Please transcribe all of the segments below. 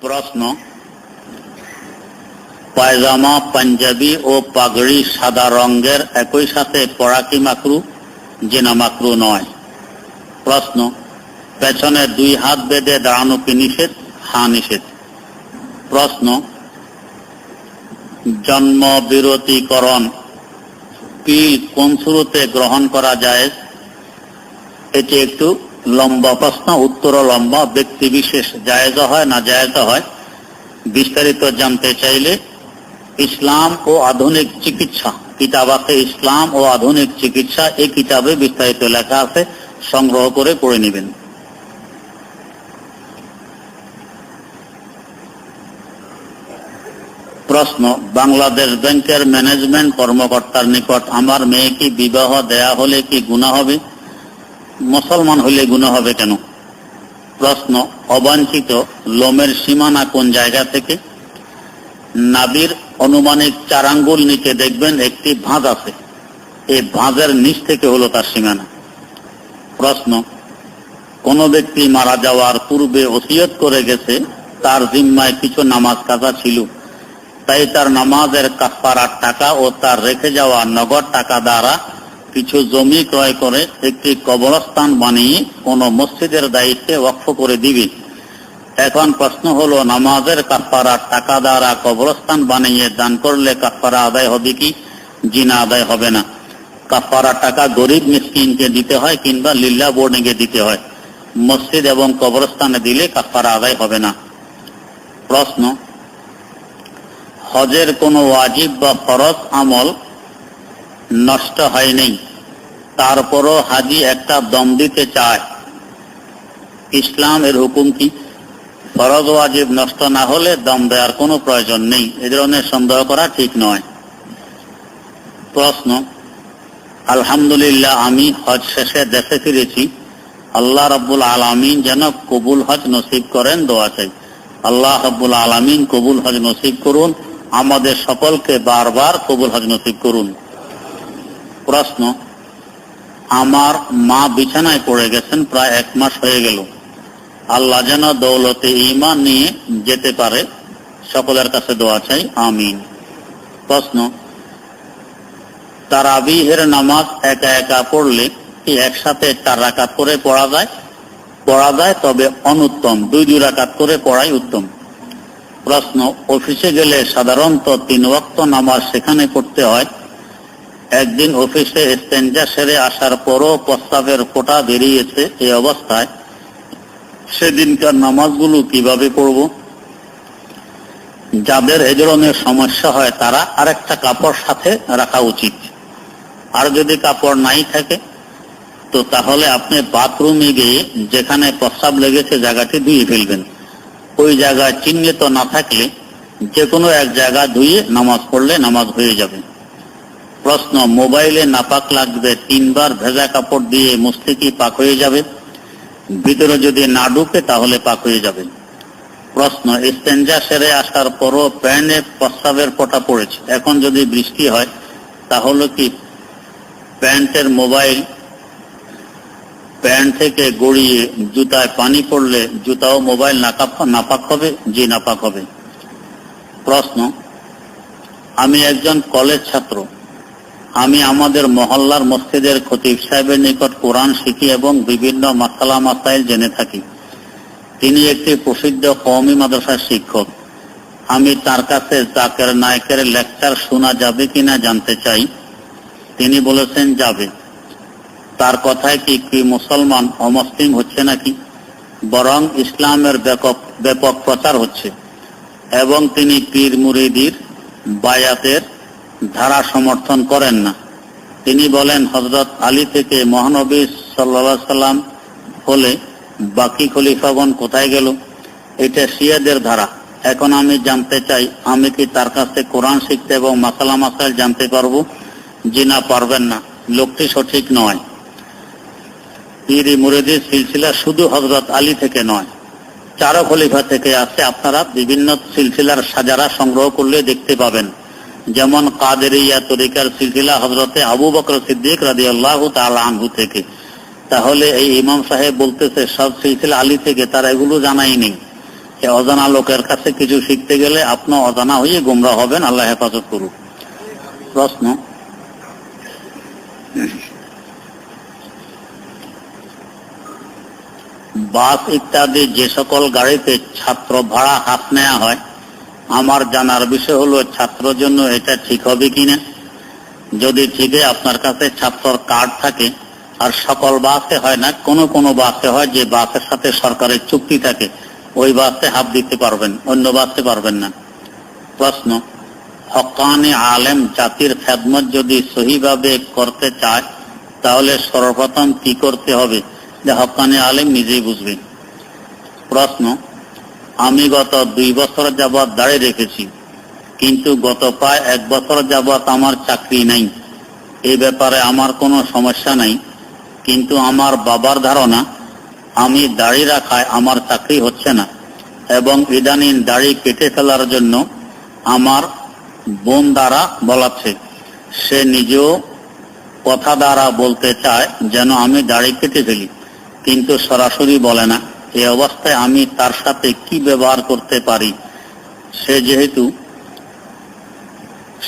প্রশ্ন, পায়জামা, পাঞ্জাবি ও পাগড়ি সাদা রঙের একই সাথে পরা কি মাকরু? জেনা মাকরু নয়। প্রশ্ন, পেছনে দুই হাত বেঁধে দাঁড়ানো কি নিষেধ? হা, নিষেধ। প্রশ্ন জন্ম বিরতিকরণ পিল কোন শুরুতে গ্রহণ করা যায়? এটি একটু লম্বা প্রশ্ন, উত্তর লম্বা, ব্যক্তি বিশেষ জায়েজ হয় না জায়েজ হয়, বিস্তারিত জানতে চাইলে ইসলাম ও আধুনিক চিকিৎসা, কিতাব আছে ইসলাম ও আধুনিক চিকিৎসা এই কিতাবে বিস্তারিত লেখা আছে, সংগ্রহ করে পড়ে নেবেন। প্রশ্ন, বাংলাদেশ ব্যাংকের ম্যানেজমেন্ট কর্মকর্তার নিকট আমার মেয়েকে বিবাহ দেয়া হলে কি গুণা হবে? মুসলমান হলে গুণা হবে কেন? প্রশ্ন, অবাঞ্ছিত লোমের সীমানা কোন জায়গা থেকে? নাবির অনুমানিক চার আঙ্গুল নিচে দেখবেন একটি ভাঁজ আছে। এই ভাঁজের নিচ থেকে হলো তার সীমানা। প্রশ্ন, কোন ব্যক্তি মারা যাওয়ার পূর্বে ওসিয়ত করে গেছে, তার জিম্মায় কিছু নামাজ কাজা ছিল? তাই তার নামাজের কাফারার টাকা ও তার রেখে যাওয়া নগদ টাকা দ্বারা কিছু জমি ক্রয় করে একটি কবরস্থান বানিয়ে কোন মসজিদের দায়িত্বে ওয়াকফ করে দিবে। এখন প্রশ্ন হলো, নামাজের কাফারার টাকা দ্বারা কবরস্থান বানিয়ে দান করলে কাফারা আদায় হবে কি? জিনা আদায় হবে না। কাফারা টাকা গরিব মিসকিনকে দিতে হয় কিংবা লিল্লা বোর্ডিংয়ে দিতে হয়। মসজিদ এবং কবরস্থানে দিলে কাফারা আদায় হবে না। প্রশ্ন, হজের কোনো ওয়াজিব বা ফরজ আমল নষ্ট হয়নি তারপরও হাজি একটা দম দিতে চায়। ইসলাম এর হুকুম কি? ফরজ ওয়াজিব নষ্ট না হলে দম দেওয়ার কোনো প্রয়োজন নেই। এ ধরনের সন্দেহ করা ঠিক নয়। প্রশ্ন, আলহামদুলিল্লাহ আমি হজ শেষে দেশে ফিরেছি। আল্লাহ রব্বুল আলমিন যেন কবুল হজ নসিব করেন দোয়া চাই। আল্লাহ রব্বুল আলমিন কবুল হজ নসিব করুন। আমাদের সকলকে বারবার কবুল হজ নসিব করুন। প্রশ্ন, আমার মা বিছানায় পড়ে গেছেন, প্রায় এক মাস হয়ে গেল। আল্লাহ যেন দৌলতে ইমান নিয়ে যেতে পারে, সকলের কাছে দোয়া চাই, আমিন। প্রশ্ন, তারাবিহের নামাজ একা একা পড়লে কি একসাথে চার রাকাত করে পড়া যায়? পড়া যায়, তবে অনুত্তম, দুই দুই রাকাত করে পড়াই উত্তম। প্রশ্ন, অফিসে গেলে সাধারণত তিন ওয়াক্ত নামাজ সেখানে পড়তে হয় একদিন অফিসে স্টেঞ্জা সেরে আসার পরও প্রস্তাবের কোটা বেরিয়েছে এই অবস্থায়। সেদিনকার নামাজগুলো কীভাবে পড়ব? যাদের এ ধরনের সমস্যা হয় তারা আরেকটা কাপড় সাথে রাখা উচিত। আর যদি কাপড় নাই থাকে, তো তাহলে আপনি বাথরুমে গিয়ে যেখানে প্রস্তাব লেগেছে জায়গাটি ধুয়ে ফেলবেন। ওই জায়গায় চিহ্নিত না থাকলে যে কোনো এক জায়গা ধুয়ে নামাজ পড়লে নামাজ হয়ে যাবে। প্রশ্ন, মোবাইলে নাপাক লাগবে, তিনবার ভেজা কাপড় দিয়ে মুছতে কি পাক হয়ে যাবে। ভিতরে যদি না ঢুকে, তাহলে পাক হয়ে যাবে। প্রশ্ন স্টেঞ্জা সেরে আসার পরও প্যান্টে প্রস্তাবের পটা পড়েছে। এখন যদি বৃষ্টি হয়, তাহলে কি প্যান্টের মোবাইল প্যান্ট থেকে গড়িয়ে জুতায় পানি পড়লে জুতাও মোবাইল নাপাক হবে, জি নাপাক হবে? প্রশ্ন, আমি একজন কলেজ ছাত্র। আমি আমাদের মহল্লার মসজিদের খতিব সাহেবের নিকট কোরআন শিখি এবং বিভিন্ন মাসালা মাসাইল জেনে থাকি। তিনি একটি প্রসিদ্ধ কওমি মাদ্রাসার শিক্ষক। আমি তার কাছে জাকের নায়কের লেকচার শোনা যাবে কিনা জানতে চাই। তিনি বলেছেন, যাবে। তার কথায় কি কি মুসলমান অমুসলিম হচ্ছে নাকি? বরং ইসলামের ব্যাপক ব্যাপক প্রচার হচ্ছে। এবং তিনি পীর মুরিদির বায়াতের ধারা সমর্থন করেন না। তিনি বলেন হজরত আলী থেকে মহানবী সাল্লা সাল্লাম হলে বাকি খলিফাগণ কোথায় গেল? এটা শিয়াদের ধারা। এখন আমি জানতে চাই, আমি কি তার কাছে কোরআন শিখতে এবং মাসালা মাসাইল জানতে পারব? জি না, পারবেন না। লোকটি সঠিক নয়। পীর মুরিদির সিলসিলা শুধু হজরত আলী থেকে নয়, চারো খলিফা থেকে আছে। আপনারা বিভিন্ন সিলসিলার সাজারা সংগ্রহ করলে দেখতে পাবেন। যেমন কাদেরিয়া তরিকার সিলসিলা হজরতে আবু বকর সিদ্দিক রাজি আল্লাহ আনহু থেকে। তাহলে এই ইমাম সাহেব বলতেছে, সব সিলসিলা আলী থেকে তারা এগুলো জানাই নেই অজানা লোকের কাছে কিছু শিখতে গেলে আপনি অজানা হয়ে গুমরা হবেন, আল্লাহ হেফাজত করুক। প্রশ্ন? বাস ইত্যাদি যে সকল গাড়িতে ছাত্র ভাড়া হাত নেওয়া হয় আমার জানার বিষয় হলো, ছাত্রর জন্য এটা ঠিক হবে কিনা? যদি ঠিকই আপনার কাছে ছাত্রর কার্ড থাকে, আর সকল বাসে হয় না, কোনো কোনো বাসে হয়, যে বাসের সাথে সরকারের চুক্তি থাকে, ওই বাসে হাত দিতে পারবেন, অন্য বাসে পারবেন না। প্রশ্ন, হকানি আলেম জাতির খেদমত যদি সহিভাবে করতে চায়, তাহলে সর্বপ্রথম কি করতে হবে? যে হকানি আলেম নিজেই বুঝবেন প্রশ্ন আমি গত দুই বছর যাবৎ দাঁড়িয়ে রেখেছি। কিন্তু গত প্রায় এক বছর যাবৎ আমার চাকরি নাই। এই ব্যাপারে আমার কোনো সমস্যা নাই। কিন্তু আমার বাবার ধারণা, আমি দাড়ি রাখায় আমার চাকরি হচ্ছে না এবং ইদানিং দাড়ি কেটে ফেলার জন্য আমার বোন দ্বারা বলাচ্ছে। সে নিজেও কথা দ্বারা বলতে চায় যেন আমি দাড়ি কেটে ফেলি। কিন্তু সরাসরি বলে না। এই অবস্থায় আমি তার সাথে কি ব্যবহার করতে পারি? সে যেহেতু,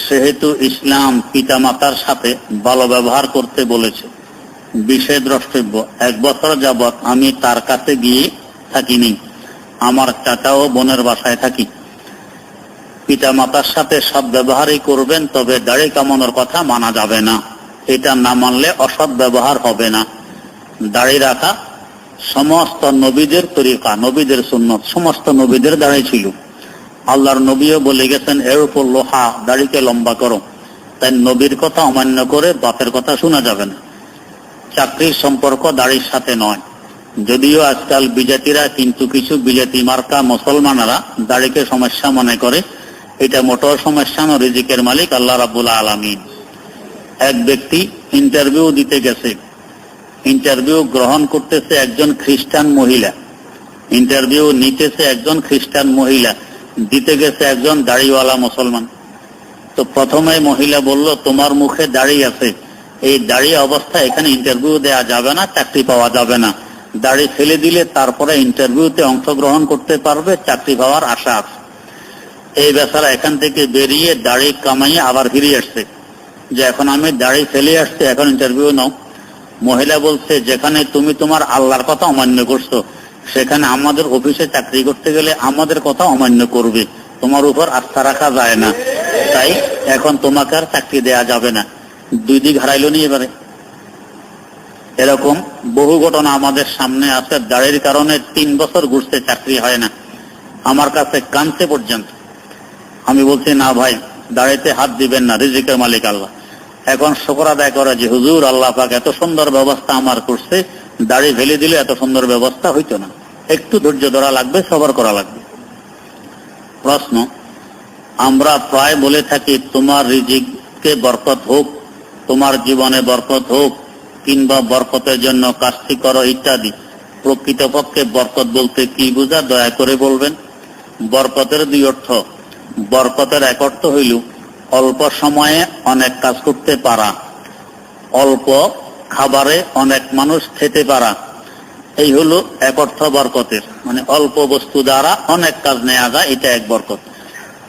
সেহেতু ইসলাম পিতামাতার সাথে ভালো ব্যবহার করতে বলেছে। বিষয় দ্রষ্টব্য এক বছর যাবৎ আমি তার কাছে গিয়ে থাকিনি। আমার চাচা ও বোনের বাসায় থাকি। পিতা মাতার সাথে সব ব্যবহারই করবেন, তবে দাড়ি কামানোর কথা মানা যাবে না। এটা না মানলে অসৎ ব্যবহার হবে না। দাড়ি রাখা সমস্ত নবীদের তরিকা, নবীদের সুন্নত, সমস্ত নবীদের দাঁড়িয়ে ছিল। আল্লাহর নবীও বলে গেছেন এর উপর লোহা দাড়িকে লম্বা করো। তাই নবীর কথা অমান্য করে বাপের কথা শোনা যাবে না। চাকরির সম্পর্ক দাড়ির সাথে নয়। যদিও আজকাল বিজাতিরা কিন্তু কিছু বিজাতি মার্কা মুসলমানেরা দাড়িকে সমস্যা মনে করে। এটা মোটর সমস্যা রিজিকের মালিক আল্লাহ রাবুল আলমিন। এক ব্যক্তি ইন্টারভিউ দিতে গেছে। ইন্টারভিউ গ্রহণ করতেছে একজন খ্রিস্টান মহিলা। ইন্টারভিউ নিতেছে একজন খ্রিস্টান মহিলা। দিতে গেছে একজন দাড়িওয়ালা মুসলমান। তো প্রথমে মহিলা বলল, তোমার মুখে দাড়ি আছে। এই দাড়ি অবস্থা এখানে ইন্টারভিউ দেওয়া যাবে না, চাকরি পাওয়া যাবে না। দাড়ি ফেলে দিলে তারপরে ইন্টারভিউতে অংশগ্রহণ করতে পারবে, চাকরি পাওয়ার আশা আছে। এই বেচারা এখান থেকে বেরিয়ে দাড়ি কামাইয়ে আবার ফিরে আসছে। যে, এখন আমি দাড়ি ফেলে আসছি, এখন ইন্টারভিউ নাও। মহিলা বলছে, যেখানে তুমি তোমার আল্লাহর কথা অমান্য করছ, সেখানে আমাদের অফিসে চাকরি করতে গেলে আমাদের কথা অমান্য করবে। তোমার উপর আস্থা রাখা যায় না। তাই এখন তোমাকে আর চাকরি দেয়া যাবে না। দুই দিক হারাইলো নি এবারে। এরকম বহু ঘটনা আমাদের সামনে আছে দাড়ির কারণে তিন বছর ঘুরতে চাকরি হয় না। আমার কাছে কানতে পর্যন্ত। আমি বলছি, না ভাই দাড়িতে হাত দিবেন না, রিজিকের মালিক আল্লাহ। এখন শকর আদায় করে যে, হুজুর, আল্লাহ পাক এত সুন্দর ব্যবস্থা আমার করছে, দাড়ি ফেলে দিলে এত সুন্দর ব্যবস্থা হইতো না। একটু ধৈর্য ধরা লাগবে, সবার করা লাগবে। প্রশ্ন, আমরা প্রায় বলে থাকি, তোমার রিজিককে বরকত হোক, তোমার জীবনে বরকত হোক, কিংবা বরকতের জন্য কাজটি করো ইত্যাদি। প্রকৃতপক্ষে বরকত বলতে কি বোঝা, দয়া করে বলবেন। বরকতের দুই অর্থ। বরকতের এক অর্থ হইল অল্প সময়ে অনেক কাজ করতে পারা। অল্প খাবারে অনেক মানুষ খেতে পারা। এই হলো এক অর্থ বরকতের। মানে অল্প বস্তু দ্বারা অনেক কাজ নেওয়া যায়, এটা এক বরকত।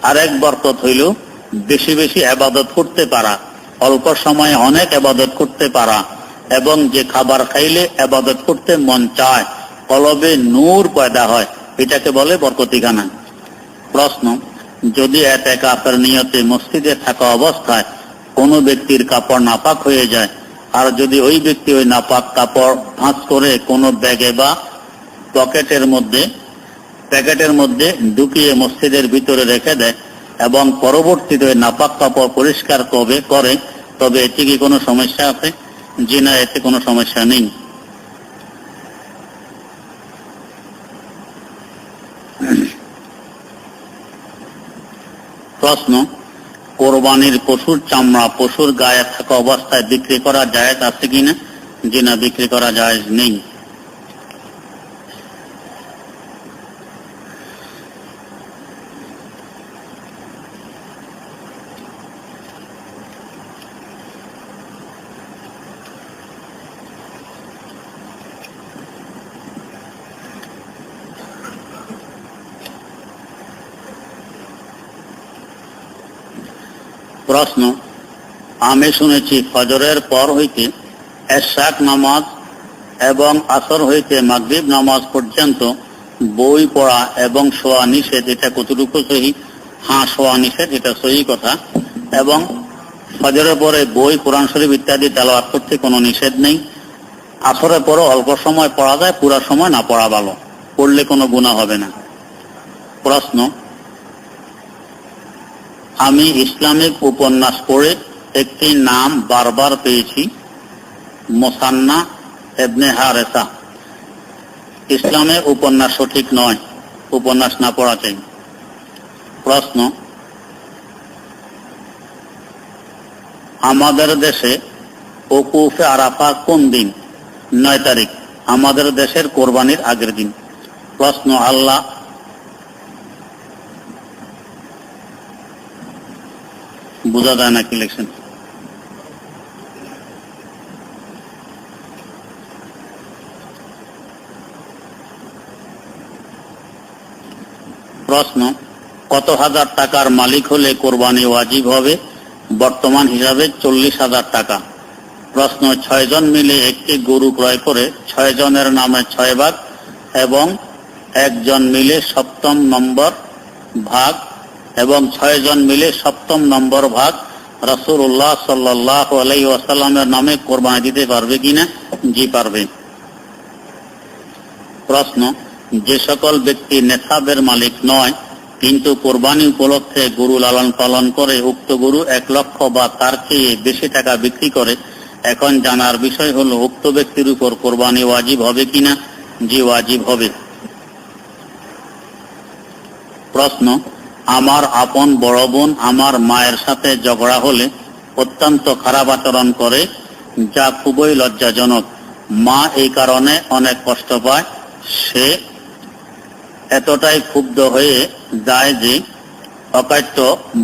আর এক বরকত হইল বেশি বেশি আবাদত করতে পারা। অল্প সময়ে অনেক আবাদত করতে পারা। এবং যে খাবার খাইলে আবাদত করতে মন চায়, কলবে নূর পয়দা হয়, এটাকে বলে বরকতিখানা। প্রশ্ন যদি এতে কাপের নিয়তে মসজিদে থাকা অবস্থায় কোনো ব্যক্তির কাপড় নাপাক হয়ে যায়, আর যদি ওই ব্যক্তি ওই নাপাক কাপড় ভাঁজ করে কোনো ব্যাগে বা পকেটের মধ্যে, প্যাকেটের মধ্যে ঢুকিয়ে মসজিদের ভিতরে রেখে দেয় এবং পরবর্তীতে ওই নাপাক কাপড় পরিষ্কার কবে করে, তবে এতে কি কোনো সমস্যা আছে? জি না, এতে কোনো সমস্যা নেই। প্রশ্ন, কোরবানির পশুর চামড়া পশুর গায়ে থাকা অবস্থায় বিক্রি করা যায় আছে কিনা? যে না বিক্রি করা যায় নেই। প্রশ্ন। আমি শুনেছি ফজরের পর হইতে এশাক নামাজ এবং আসর হইতে মাগরিব নামাজ পর্যন্ত বই পড়া এবং শোয়া নিষেধ, এটা কতটুকু সহি? হ্যাঁ শোয়া নিষেধ, এটা সহি কথা। এবং ফজরের পরে বই, কোরআন শরীফ ইত্যাদি তেলাওয়াত করতে কোনো নিষেধ নেই। আসরের পরে অল্প সময় পড়া যায়, পুরা সময় না পড়া ভালো। পড়লে কোনো গুণা হবে না। প্রশ্ন আমি ইসলামিক উপন্যাস পড়ে একটি নাম বারবার পেয়েছি। মোসান্না এবনে হারেসা। ইসলামে উপন্যাস সঠিক নয়, উপন্যাস না পড়া চাই। প্রশ্ন, আমাদের দেশে ওকুফে আরাফা কোন দিন? নয় তারিখ। আমাদের দেশের কোরবানির আগের দিন। প্রশ্ন, আল্লাহ বোঝা যায় না কি লিখছেন প্রশ্ন, কত হাজার টাকার মালিক হলে কোরবানি ওয়াজিব হবে? বর্তমান হিসাবে চল্লিশ হাজার টাকা। প্রশ্ন, ছয় জন মিলে একটি গরু ক্রয় করে ছয় জনের নামে ছয় ভাগ এবং একজন মিলে সপ্তম নম্বর ভাগ এবং ছয় জন মিলে সপ্তম নম্বর ভাগ রসুল্লাহ সাল্লাহ আলাই নামে কোরবানি দিতে পারবে কিনা? জি পারবে। প্রশ্ন, যে সকল ব্যক্তি নেশাবের মালিক নয়, কিন্তু কোরবানি উপলক্ষে গরু লালন পালন করে, উক্ত গরু এক লক্ষ বা তার চেয়ে বেশি টাকা বিক্রি করে, এখন জানার বিষয় হলো, উক্ত ব্যক্তির উপর কোরবানি ওয়াজিব হবে কিনা? জি, ওয়াজিব হবে। প্রশ্ন আমার আপন বড় বোন আমার মায়ের সাথে ঝগড়া হলে অত্যন্ত খারাপ আচরণ করে, যা খুবই লজ্জাজনক। মা এই কারণে অনেক কষ্ট পায়। সে এতটাই ক্ষুব্ধ হয়ে যায় যে অকাট্য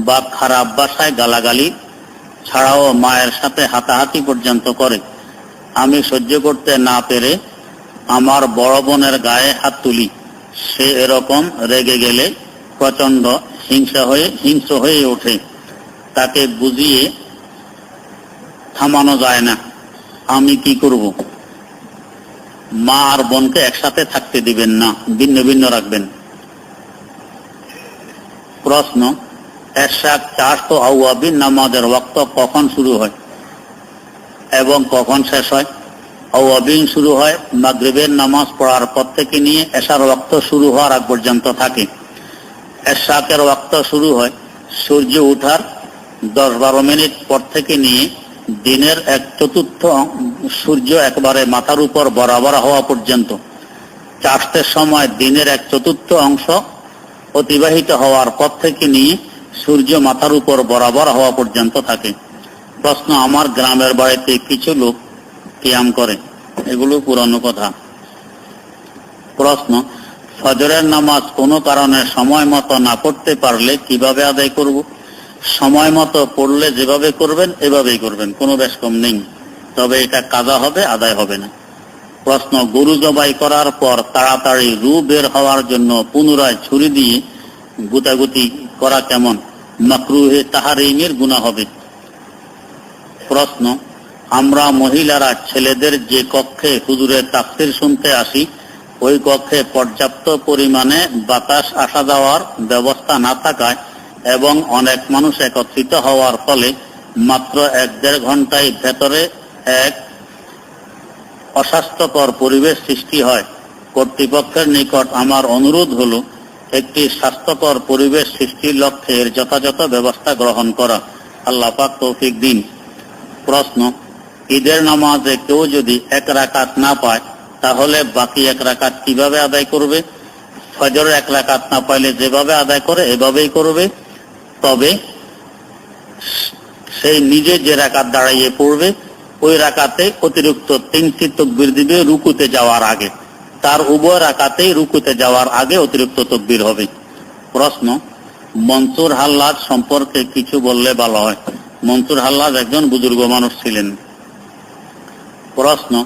বা খারাপ বাসায় গালাগালি ছাড়াও মায়ের সাথে হাতাহাতি পর্যন্ত করে। আমি সহ্য করতে না পেরে আমার বড় বোনের গায়ে হাত তুলি। সে এরকম রেগে গেলে প্রচণ্ড হিংসা হয়ে, হিংস্র হয়ে ওঠে। তাকে বুঝিয়ে থামানো যায় না। আমি কি করব? মা আর বোনকে একসাথে থাকতে দিবেন না, ভিন্ন ভিন্ন রাখবেন। প্রশ্ন এরশাক চাষ তো আউয়াবিন নামাজের ওয়াক্ত কখন শুরু হয়? এবং কখন শেষ হয়? আউয়াবিন শুরু হয় মাগরিবের নামাজ পড়ার পর থেকে নিয়ে এশার ওয়াক্ত শুরু হওয়ার আগ পর্যন্ত থাকে। এরশাকের ওয়াক্ত শুরু হয়। সূর্য উঠার দশ বারো মিনিট পর থেকে নিয়ে দিনের এক চতুর্থ সূর্য একবারে মাথার উপর বরাবর হওয়া পর্যন্ত। চাষের সময় দিনের এক চতুর্থ অংশ অতিবাহিত হওয়ার পর থেকে নিয়ে সূর্য মাথার উপর বরাবর হওয়া পর্যন্ত থাকে। প্রশ্ন, আমার গ্রামের বাড়িতে কিছু লোক কিয়াম করে? এগুলো পুরানো কথা। প্রশ্ন ফজরের নামাজ কোনো কারণে সময় মতো না পড়তে পারলে কীভাবে আদায় করব? সময় মতো পড়লে যেভাবে করবেন, এভাবেই করবেন, কোনো বেশ কম নেই। তবে এটা কাজা হবে, আদায় হবে না। প্রশ্ন, গরু জবাই করার পর তাড়াতাড়ি রু বের হওয়ার জন্য পুনরায় ছুরি দিয়ে গুতাগুতি করা কেমন? মাকরুহে তাহারিমের গুণা হবে। প্রশ্ন, আমরা মহিলারা ছেলেদের যে কক্ষে হুজুরের তাফসির শুনতে আসি ওই কক্ষে পর্যাপ্ত পরিমাণে বাতাস আসা যাওয়ার ব্যবস্থা না থাকায় এবং অনেক মানুষ একত্রিত হওয়ার ফলে মাত্র এক দেড় ঘন্টায় ভেতরে এক অস্বাস্থ্যকর পরিবেশ সৃষ্টি হয়। কর্তৃপক্ষের নিকট আমার অনুরোধ হলো, একটি স্বাস্থ্যকর পরিবেশ সৃষ্টির লক্ষ্যে এর যথাযথ ব্যবস্থা গ্রহণ করা। আল্লাহ পাক তৌফিক দিন। প্রশ্ন, ঈদের নামাজে কেউ যদি এক রাকাত না পায় তাহলে বাকি এক রাকাত কীভাবে আদায় করবে? ফজরের এক রাকাত না পাইলে যেভাবে আদায় করে, এভাবেই করবে। তবে সেই নিজে যে রাকাত দাঁড়াইয়ে পড়বে, ওই রাকাতে অতিরিক্ত তিনটি তকবির দিবে রুকুতে যাওয়ার আগে। তার উভয় রাকাতেই রুকুতে যাওয়ার আগে অতিরিক্ত তকবির হবে। প্রশ্ন, মনসুর হাল্লাদ সম্পর্কে কিছু বললে ভালো হয়। মনসুর হাল্লাদ একজন বুজুর্গ মানুষ ছিলেন। প্রশ্ন,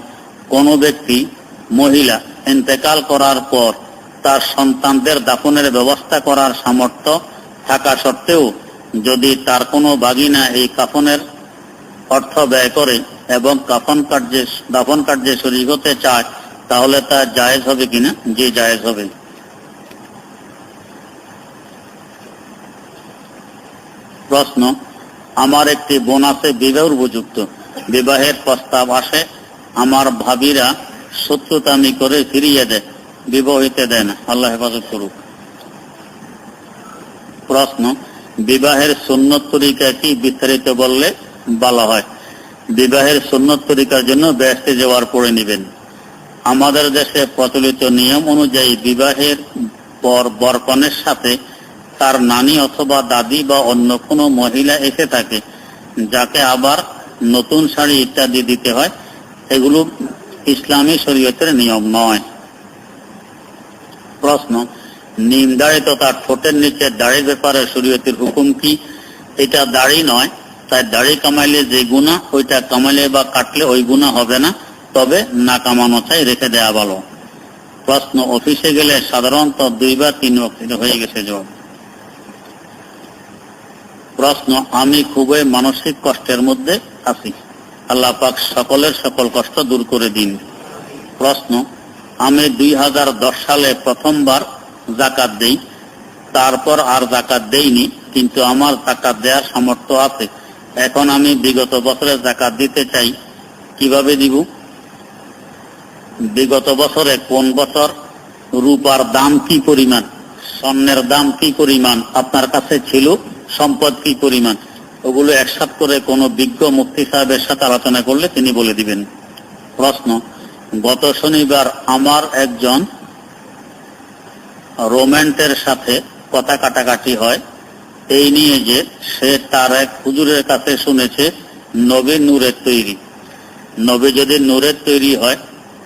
কোন ব্যক্তি মহিলা ইন্তেকাল করার পর তার সন্তানদের দাফনের ব্যবস্থা করার সামর্থ্য থাকা সত্ত্বেও যদি তার কোনো বাগিনা এই কাফনের অর্থ ব্যয় করে এবং কাফন কার্যে, দাফন কার্যে শরীর হতে চায়, তাহলে তা জায়েজ হবে কিনা? যে জায়েজ হবে। প্রশ্ন, আমার একটি বোন আছে, বিবাহ উপযুক্ত। বিবাহের প্রস্তাব আসে, আমার ভাবিরা শত্রুতামি করে ফিরিয়ে দেয়, বিবাহিতে দেয় না। আল্লাহ হেফাজত করুক। প্রশ্ন, বিবাহের সুন্নত তরিকা কি? বিস্তারিত বললে ভালো হয়। বিবাহের সুন্নত তরিকার জন্য ব্যস্তে যাওয়ার পরে নেবেন। আমাদের দেশে প্রচলিত নিয়ম অনুযায়ী বিবাহের পর বরকনের সাথে তার নানি অথবা দাদি বা অন্য কোনো মহিলা এসে থাকে, যাকে আবার নতুন শাড়ি ইত্যাদি দিতে হয়। এগুলো ইসলামী শরীয়তের নিয়ম নয়। প্রশ্ন নিম দাড়ি তথা ঠোঁটের নিচে দাড়ির ব্যাপারে শরীয়তের হুকুম কি? এটা দাড়ি নয়, তাই দাড়ি কামাইলে যে গুণা ওইটা কামাইলে বা কাটলে ওই গুণা হবে না। তবে না কামানো চাই রেখে দেয়া ভালো। প্রশ্ন, অফিসে গেলে সাধারণত দুই বা তিন বক্তৃতা হয়ে গেছে জবাব। প্রশ্ন, আমি খুবই মানসিক কষ্টের মধ্যে আছি। আল্লাহ পাক সকলের সকল কষ্ট দূর করে দিন। প্রশ্ন, আমি দুই হাজার দশ সালে প্রথমবার জাকাত দেই, তারপর আর জাকাত দেইনি, কিন্তু আমার জাকাত দেওয়ার সামর্থ্য আছে। এখন আমি বিগত বছরে জাকাত দিতে চাই, কীভাবে দিব? বিগত বছরে কোন বছর? রূপার দাম কি পরিমাণ? স্বর্ণের দাম কি পরিমাণ? আপনার কাছে ছিল সম্পদ কি পরিমাণ? ওগুলো একসাথ করে কোনো বিজ্ঞ মুক্তি সাহেবের সাথে আলোচনা করলে তিনি বলে দিবেন। প্রশ্ন, গত শনিবার আমার একজন রোম্যান্টের সাথে কথা কাটাকাটি হয়, এই নিয়ে যে সে তার এক হুজুরের কাছে শুনেছে, নবী নূরের তৈরি। নবী যদি নূরের তৈরি হয়,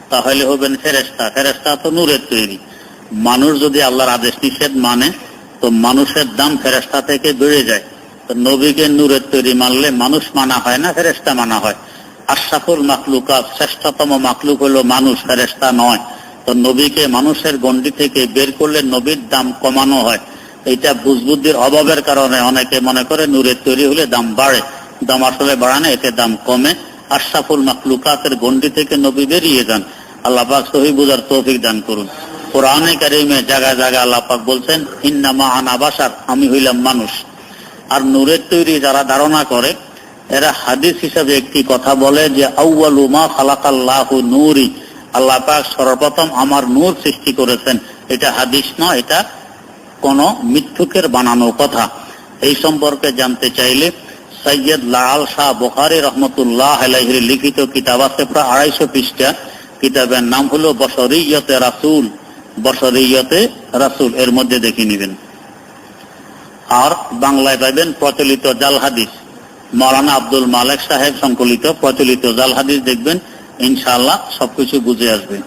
তাহলে হবেন ফেরেস্তা ফেরেস্তা তো নূরের তৈরি। মানুষ যদি আল্লাহর আদেশ নিষেধ মানে তো মানুষের দাম ফেরেস্তা থেকে বেড়ে যায়। নবীকে নূরের তৈরি মানলে মানুষ মানা হয় না ফেরেস্তা মানা হয়। আশরাফুল মাকলুকা শ্রেষ্ঠতম মাকলুক হলো মানুষ ফেরেস্তা নয়। তো নবীকে মানুষের গন্ডি থেকে বের করলে নবীর দাম কমানো হয়। এটা বুঝবুদ্ধির অভাবের কারণে অনেকে মনে করে নূরের তৈরি হলে দাম বাড়ে। দাম আসলে বাড়ানো এতে দাম কমে। আশরাফুল মাকলুকাতের গন্ডি থেকে নবী বেরিয়ে যান। আল্লাহ পাক সহি বুঝার তৌফিক দান করুন। কোরআনে কারিমে জায়গায় জায়গায় আল্লাহ পাক বলছেন, ইন্নামা আনা বাসার, আমি হইলাম মানুষ। আর নূরের তৈরি যারা ধারণা করে, এরা হাদিস হিসাবে একটি কথা বলে যে আউ্বালু মা নূরি। আল্লাহ পাক সর্বপ্রথম আমার নূর সৃষ্টি করেছেন। এটা হাদিস নয় এটা কোন মিথ্যুকের বানানো কথা। এই সম্পর্কে জানতে চাইলে সৈয়দ লাল শাহ বোখারি রহমতুল্লাহ আলাইহির লিখিত কিতাব আছে, প্রায় আড়াইশো পৃষ্ঠা। কিতাবের নাম হলো বসরিয়তে রাসুল। বসরিয়তে রাসুল, এর মধ্যে দেখে নিবেন। আর বাংলায় পাইবেন প্রচলিত জাল হাদিস। মৌলানা আব্দুল মালেক সাহেব সংকলিত প্রচলিত জাল হাদিস দেখবেন, ইনশাআল্লাহ সবকিছু বুঝে আসবে।